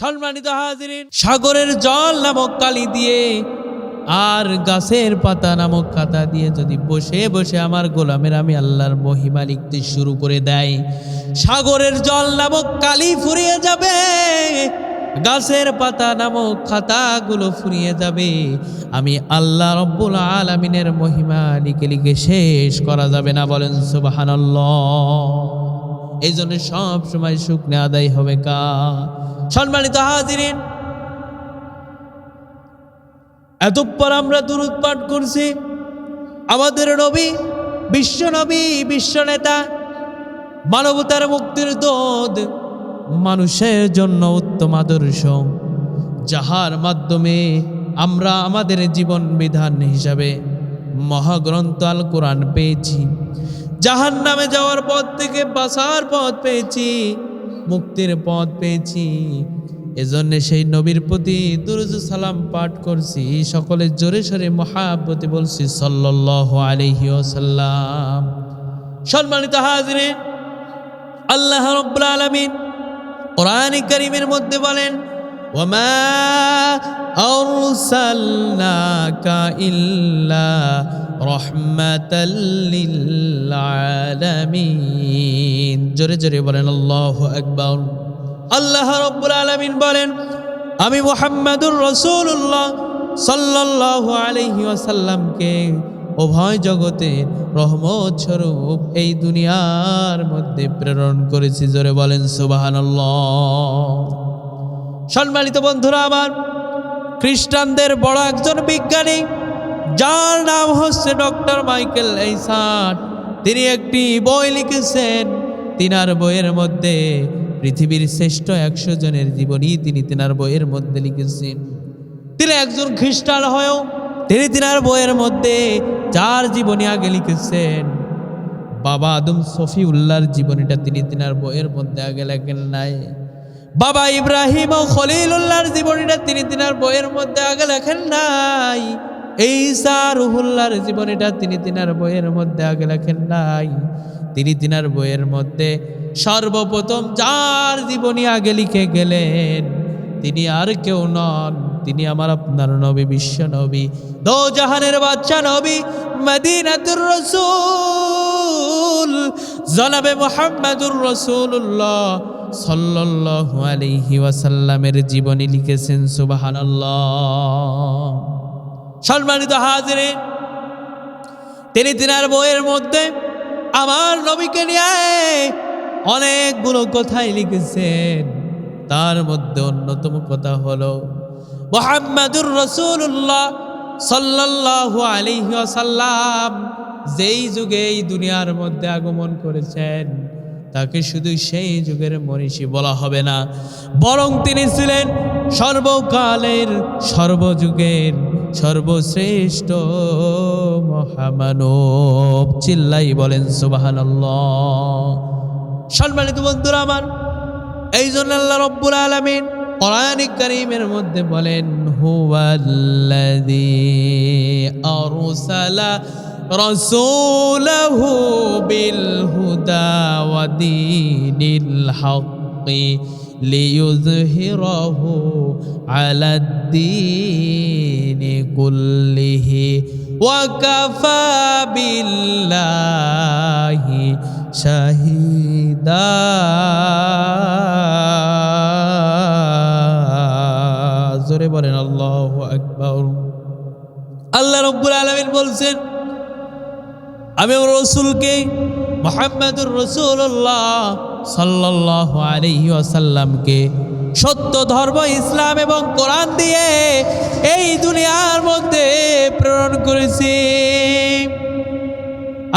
সম্মানিত হাজিরিন, সাগরের জল নামক কালি দিয়ে আর গাছের পাতা নামক খাতা দিয়ে যদি বসে বসে আমার গোলামের আমি আল্লাহর মহিমা লিখতে শুরু করে দেয়, সাগরের জল নামক কালি ফুরিয়ে যাবে, গাছের পাতা নামক খাতাগুলো ফুরিয়ে যাবে, আমি আল্লাহ রব্বুল আলমিনের মহিমা লিখে লিখে শেষ করা যাবে না বলেন সুবাহানাল্লাহ। এই জন্য সব সময় শুকনে আদায় হবে কা সম্মানিত হাজিরিন, এতপর আমরা দূরত পাঠ করছি। আমাদের নবী, বিশ্ব নবী, বিশ্ব নেতা, মানবতার মুক্তির দোদ, মানুষের জন্য উত্তম আদর্শ, যাহার মাধ্যমে আমরা আমাদের জীবন বিধান হিসাবে মহাগ্রন্থ আল কোরআন পেয়েছি। জাহান নামে যাওয়ার পথ থেকে বাঁচার পথ পেয়েছি। মুক্তির পথ পেয়েছি। এজন্য সেই নবীর প্রতি দুরুজ সালাম পাঠ করছি। সকলে জোরে সরে মহাব্বতে বলছি সাল্লাহ আলাইহি ওয়াসাল্লাম। সম্মানিত হাজরে আল্লাহ রব্বুল আলমিন কোরআন করিমের মধ্যে বলেন আরসালনাকা ইল্লা রহমাতাল লিল আলামিন জোরে জোরে বলেন, আল্লাহু আকবার। আল্লাহ রব্বুল আলামিন বলেন, আমি মুহাম্মাদুর রাসূলুল্লাহ সাল্লাল্লাহু আলাইহি ওয়াসাল্লামকে উভয় জগতে রহমত স্বরূপ এই দুনিয়ার মধ্যে প্রেরণ করেছি। জোরে বলেন, সুবহানাল্লাহ। সম্মানিত বন্ধুরা আমার খ্রিস্টানদের বড় একজন বিজ্ঞানী, যার নাম হচ্ছে ডক্টর মাইকেল এইসাট তিনি একটি বই লিখেছেন। তিনার বইয়ের মধ্যে পৃথিবীর শ্রেষ্ঠ একশো জনের জীবনী তিনি তিনার বইয়ের মধ্যে লিখেছেন। তিনি একজন খ্রিস্টান হয়েও তিনি তিনার বইয়ের মধ্যে চার জীবনী আগে লিখেছেন। বাবা আদম সফি উল্লাহর জীবনীটা তিনি তিনার বইয়ের মধ্যে আগে লেখেন নাই। বাবা ইব্রাহিম ও খলিলুল্লাহর জীবনীটা তিনি তিনার বইয়ের মধ্যে আগে লেখেন নাই। এই রুহুল্লাহর জীবনীটা তিনি তিনার বইয়ের মধ্যে আগে লেখেন নাই। তিনি তিনার বইয়ের মধ্যে সর্বপ্রথম যার জীবনী আগে লিখে গেলেন, তিনি আর কেউ নন। তিনি আমার আপনার নবী, বিশ্ব নবী দো জাহানের বাচ্চা নবী, মদিনাতুর রসুল, জনাবে মোহাম্মদুর রসুল্লাহ সাল্লাল্লাহু আলাইহি ওয়াসাল্লামের জীবনী লিখেছেন, সুবহানাল্লাহ। সম্মানিত হাজিরে তিনি তিনার বইয়ের মধ্যে আমার নবীকে নিয়ে অনেকগুলো কথাই লিখেছেন। তার মধ্যে অন্যতম কথা হলো, মোহাম্মদুর রসুল্লাহ সাল্লাল্লাহু আলাইহি ওয়াসাল্লাম যেই যুগে এই দুনিয়ার মধ্যে আগমন করেছেন তাকে শুধু সেই যুগের মনীষী বলা হবে না, বরং তিনি ছিলেন সর্বকালের সর্বযুগের সর্বশ্রেষ্ঠ মহামানব। চিল্লাই বলেন, সুবহানাল্লাহ। সম্মানিত বন্ধুরা আমার এই জন্য আল্লাহ রব্বুল আলমিন কোরআনিক করিমের মধ্যে বলেন, হুয়াল্লাযী আরসালা ওয়া দীনিল হাক্কি লিইয়ুযহিরাহু আলাদ দীনি কুল্লিহি ওয়া কাফা বিল্লাহি শাহিদা। জোরে বলেন, আল্লাহ আকবর। আল্লাহ রব্বুল আলমিন বলছেন আমি রসুলকে মোহাম্মদুর রসুল্লাহ সাল্লাহ আলহি আসাল্লামকে সত্য ধর্ম, ইসলাম এবং কোরআন দিয়ে এই দুনিয়ার মধ্যে প্রেরণ করেছি।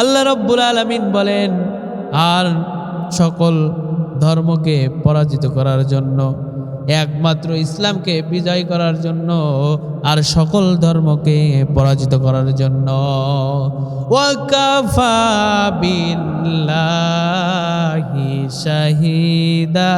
আল্লাহ রব্বুল আলমিন বলেন, আর সকল ধর্মকে পরাজিত করার জন্য একমাত্র ইসলামকে বিজয় করার জন্য আর সকল ধর্মকে পরাজিত করার জন্য। শাহিদা।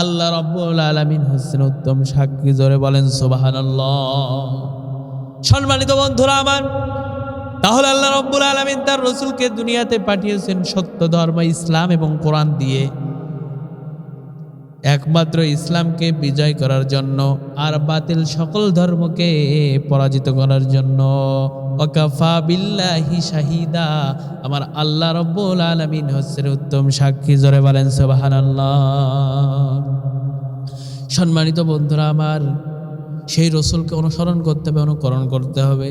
আল্লাহ রব্বুল আলমিন হোসেন উত্তম সাক্ষী জোরে বলেন সুবাহান সম্মানিত বন্ধুরা আমার তাহলে আল্লাহ রব্বুল আলমিন তার রসুলকে দুনিয়াতে পাঠিয়েছেন সত্য ধর্ম, ইসলাম এবং কোরআন দিয়ে। একমাত্র ইসলামকে বিজয় করার জন্য আর বাতিল সকল ধর্মকে পরাজিত করার জন্য। শাহিদা। আমার আল্লাহ রব্বুল আলমিন হচ্ছেন উত্তম সাক্ষী, জোরে বলেন সুবহানাল্লাহ। সম্মানিত বন্ধুরা আমার, সেই রসুলকে অনুসরণ করতে হবে, অনুকরণ করতে হবে।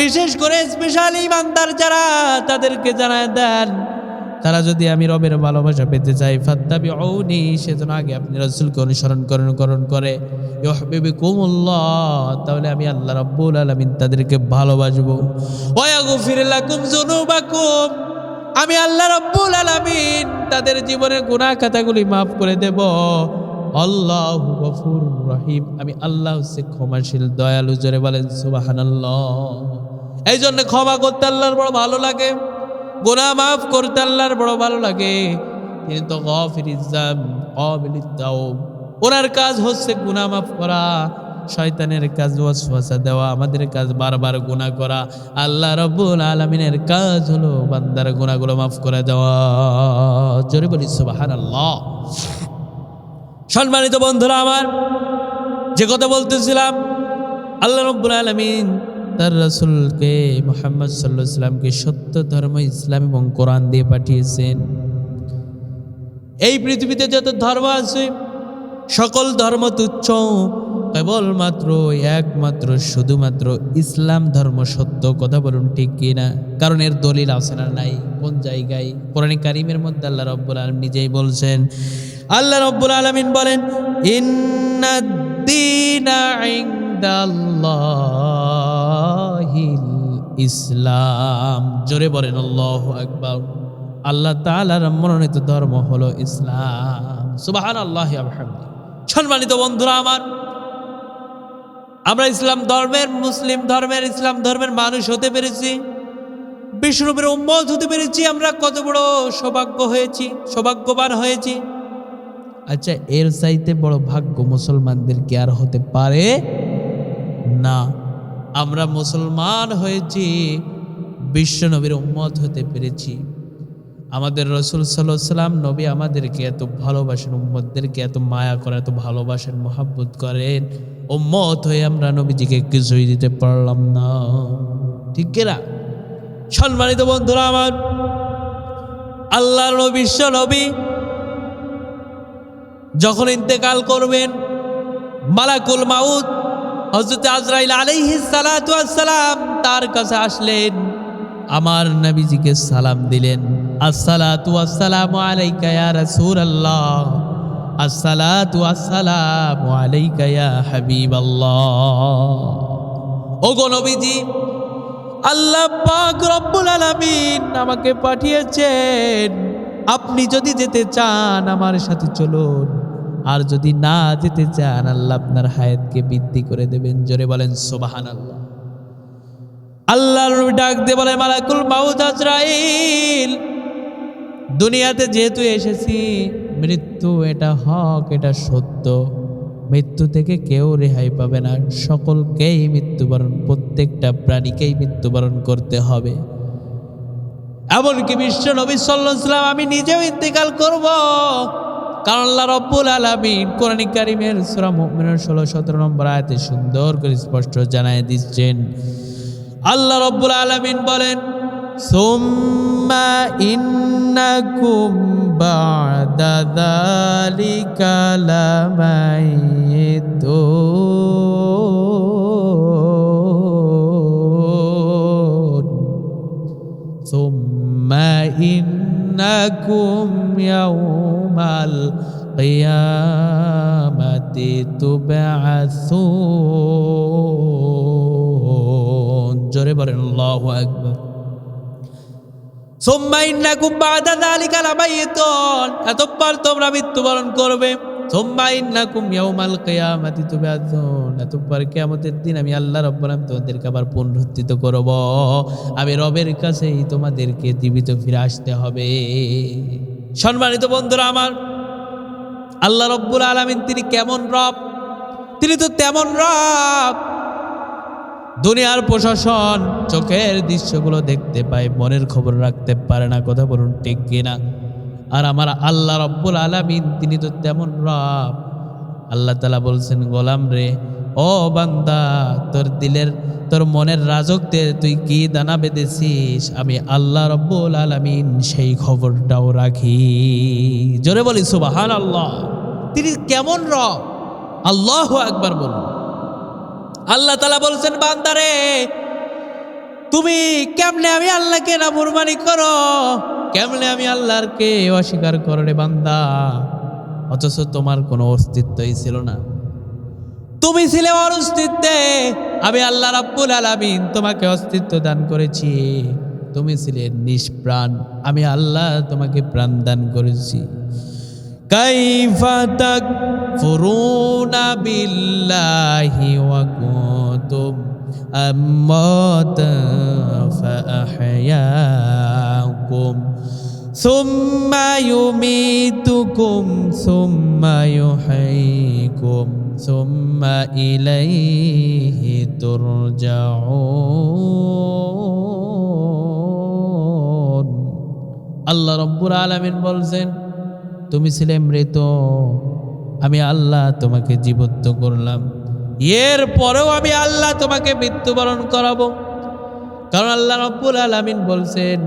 বিশেষ করে স্পেশাল ইমানদার যারা, তাদেরকে জানায় দেন, তারা যদি আমি রবের ভালোবাসা পেতে চাই ফাত্তাবি ঔনি সেজন্য আগে আপনি রাসূলকে অনুসরণ করেন করণ করে, ইউহিব্বুকুমুল্লাহ, তাহলে আমি আল্লাহ রাব্বুল আলামিন তাদেরকে ভালোবাসবো। ওয়া ইয়াগফির লাকুম যুনুবাকুম, আমি আল্লাহ রাব্বুল আলামিন তাদের জীবনের গুনাহ খাতাগুলি মাফ করে দেব। আল্লাহ গফুর রহিম। আমি আল্লাহ হচ্ছে ক্ষমাশীল, দয়ালু, জোরে বলেন সুবহানাল্লাহ। এই জন্য ক্ষমা করতে আল্লাহর বড় ভালো লাগে, গুনাহ মাফ করতে আল্লাহর বড় ভালো লাগে। তিনি তো গফির ইজাম কবিল ওনার কাজ হচ্ছে গুনাহ মাফ করা, শয়তানের কাজ ওয়াসওয়াসা দেওয়া, আমাদের কাজ বারবার গুনাহ করা। আল্লাহ রব্বুল আলামিনের কাজ হলো বান্দার গুনাহগুলো মাফ করে দেওয়া। জোরে বলি সুবহানাল্লাহ। সম্মানিত বন্ধুরা আমার, যে কথা বলতেছিলাম, আল্লাহ রব্বুল আলমিন তার রসুলকে মোহাম্মদ সাল্লাহ সাল্লামকে সত্য ধর্ম, ইসলাম এবং কোরআন দিয়ে পাঠিয়েছেন। এই পৃথিবীতে যত ধর্ম আছে, সকল ধর্ম তুচ্ছ, কেবলমাত্র একমাত্র, শুধুমাত্র ইসলাম ধর্ম সত্য, কথা বলুন ঠিক কি না কারণ এর দলিল আছে নাই? কোন জায়গায়? কোরআন কারিমের মধ্যে আল্লাহ রব্বুল আলম নিজেই বলছেন আল্লাহ রব্বুল আলমিন বলেন ইসলাম। জোরে বলেন, আল্লাহ আকবার। আল্লাহ তাআলার মনোনীত ধর্ম হলো ইসলাম। সুবহানাল্লাহি আল্লাহ সম্মানিত বন্ধুরা আমার, আমরা ইসলাম ধর্মের মুসলিম ধর্মের, ইসলাম ধর্মের মানুষ হতে পেরেছি। বিষ্ণুবের উম্মত হতে পেরেছি আমরা। কত বড় সৌভাগ্য হয়েছি, সৌভাগ্যবান হয়েছি। আচ্ছা এর চাইতে বড় ভাগ্য মুসলমানদের কি আর হতে পারে? না। আমরা মুসলমান হয়েছি, বিশ্ব নবীর উম্মত হতে পেরেছি। আমাদের রসুল সাল্লাম নবী আমাদেরকে এত ভালোবাসেন, উম্মতদেরকে এত মায়া করে এত ভালোবাসেন, মহাব্বত করেন। উম্মত হয়ে আমরা নবীজিকে কিছুই দিতে পারলাম না। ঠিক কিনা সম্মানিত বন্ধুরা আমার আল্লাহ নবী বিশ্ব নবী যখন ইন্তেকাল করবেন, মালাকুল মাউদ হজরত আজরাইল সালাতু সালাম তার কাছে আসলেন। আমার নবীজিকে সালাম দিলেন। আসসালাতু আসসালামু আলাইকা ইয়া রাসূলুল্লাহ। আসসালাতু আসসালামু আলাইকা ইয়া হাবিবাল্লাহ। ওগো নবীজি, আল্লাহ পাক রব্বুল আলামিন আমাকে পাঠিয়েছেন। আপনি যদি যেতে চান আমার সাথে চলুন। আর যদি না যেতে চান, আল্লাহ আপনার হায়াতকে বৃদ্ধি করে দেবেন। জোরে বলেন সোবাহান আল্লাহ আল্লাহর ডাক দিয়ে বলে, মালাকুল মাউদ আজরাইল, দুনিয়াতে যেহেতু এসেছি, মৃত্যু এটা হক, এটা সত্য। মৃত্যু থেকে কেউ রেহাই পাবে না। সকলকেই মৃত্যুবরণ, প্রত্যেকটা প্রাণীকেই মৃত্যুবরণ করতে হবে। এমনকি বিশ্ব নবী সাল্লাম আমি নিজেও ইন্তেকাল করব। কারণ আল্লাহ রব্বুল আলমিন কোরআন কারিমের সুরা মুমিনের ষোলো, সতেরো নম্বর আয়াতে সুন্দর করে স্পষ্ট জানায় দিচ্ছেন। আল্লাহ রব্বুল আলমিন বলেন, সুম্মা ইন্নাকুম বাদা إنكم يوم القيامة تبعثون জোরে বলেন আল্লাহু আকবার সুম্মা ইন্নাকুম বাদা যালিকা লামাইতুন এতঃপর তোমরা মৃত্যুবরণ করবে আমি আল্লাহ রাব্বুল আলামিন তোমাদেরকে আবার পুনরুত্থিত করব। আমি রবের কাছেই তোমাদেরকে জীবিত ফিরে আসতে হবে। সম্মানিত বন্ধুরা আমার, আল্লাহ রব্বুল আলামিন তিনি কেমন রব? তিনি তো তেমন রব। দুনিয়ার প্রশাসন চোখের দৃশ্যগুলো দেখতে পায়, মনের খবর রাখতে পারে না। কথা বলুন ঠিক কিনা? আর আমার আল্লাহ রব্বুল আলামিন, তিনি তো তেমন রব। আল্লাহ তালা বলছেন, গোলাম রে, ও বান্দা, তোর দিলের, তোর মনের রাজত্বে তুই কি দানা বেঁধেছিস? আমি আল্লাহ রব্বুল আলামিন সেই খবরটাও রাখি। জোরে বলি সুবাহান আল্লাহ তিনি কেমন রব? আল্লাহ একবার বলুন। আল্লাহ তালা বলছেন বান্দারে তুমি কেমনে আমি আল্লাহকে না মুরবানি করো? কেমনে আমি আল্লাহর কে অস্বীকার করে বান্দা? অথচ তোমার কোনো অস্তিত্বই ছিল না। তুমি ছিলে অস্তিত্বে। আমি আল্লাহ রাব্বুল আলামিন তোমাকে অস্তিত্ব দান করেছি। তুমি ছিলে নিষ্প্রাণ। আমি আল্লাহ তোমাকে প্রাণ দান করেছি। কাইফাতাক ফুরুনা বিল্লাহি ওয়া কুনতুম আমাতা ফাআহয়াকুম। সুম্মা ইউমিতুকুম সুম্মা ইউহাইকুম সুম্মা ইলাইহি তুরজাউন আল্লাহ রব্বুল আলামিন বলছেন, তুমি ছিলে মৃত, আমি আল্লাহ তোমাকে জীবন্ত করলাম। এর পরেও আমি আল্লাহ তোমাকে মৃত্যুবরণ করাবো। কারণ আল্লাহ রব্বুল আলামিন বলছেন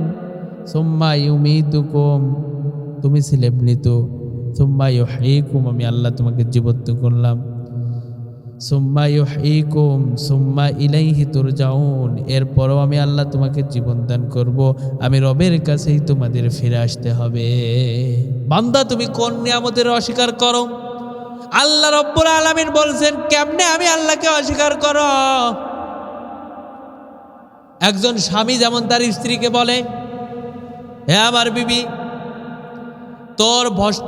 তুমি ছিলে মৃত সোম্মা ইউহয়িকুম আমি আল্লাহ তোমাকে জীবত্ব করলাম। সোম্মা ইউহয়িকুম সোম্মা ইলাইহি তুরজাউন, এরপরও আমি আল্লাহ তোমাকে জীবন দান করব। আমি রবের কাছেই তোমাদের ফিরে আসতে হবে। বান্দা, তুমি কোন নিয়ামতের অস্বীকার করো? আল্লাহ রব্বুল আলামিন বলছেন, কেমনে আমি আল্লাহকে অস্বীকার করো? একজন স্বামী যেমন তার স্ত্রীকে বলে হে আমার বিবি, তোর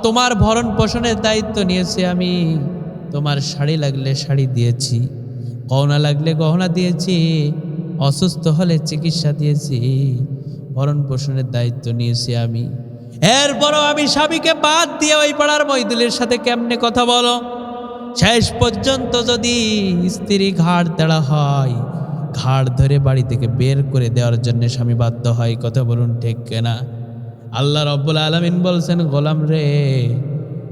তোমার ভরণ পোষণের দায়িত্ব নিয়েছি আমি। তোমার শাড়ি লাগলে শাড়ি দিয়েছি, গহনা লাগলে গহনা দিয়েছি, অসুস্থ হলে চিকিৎসা দিয়েছি, ভরণ পোষণের দায়িত্ব নিয়েছি আমি। এরপরও আমি স্বামীকে বাদ দিয়ে ওই পাড়ার মৈদুলের সাথে কেমনে কথা বলো? শেষ পর্যন্ত যদি স্ত্রী ঘাড় তেড়া হয় ঘাড় ধরে বাড়ি থেকে বের করে দেওয়ার জন্য স্বামী বাধ্য হয়। কথা বলুন, ঠিক কেনা? আল্লাহ রব্বুল আলমিন বলছেন, গোলাম রে,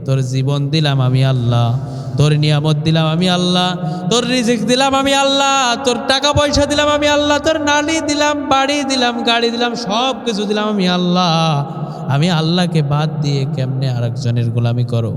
তোর জীবন দিলাম আমি আল্লাহ, তোর নিয়ামত দিলাম আমি আল্লাহ, তোর রিজিক দিলাম আমি আল্লাহ, তোর টাকা পয়সা দিলাম আমি আল্লাহ, তোর নালি দিলাম, বাড়ি দিলাম, গাড়ি দিলাম সব কিছু দিলাম আমি আল্লাহ। আমি আল্লাহকে বাদ দিয়ে কেমনে আরেকজনের গোলামি করো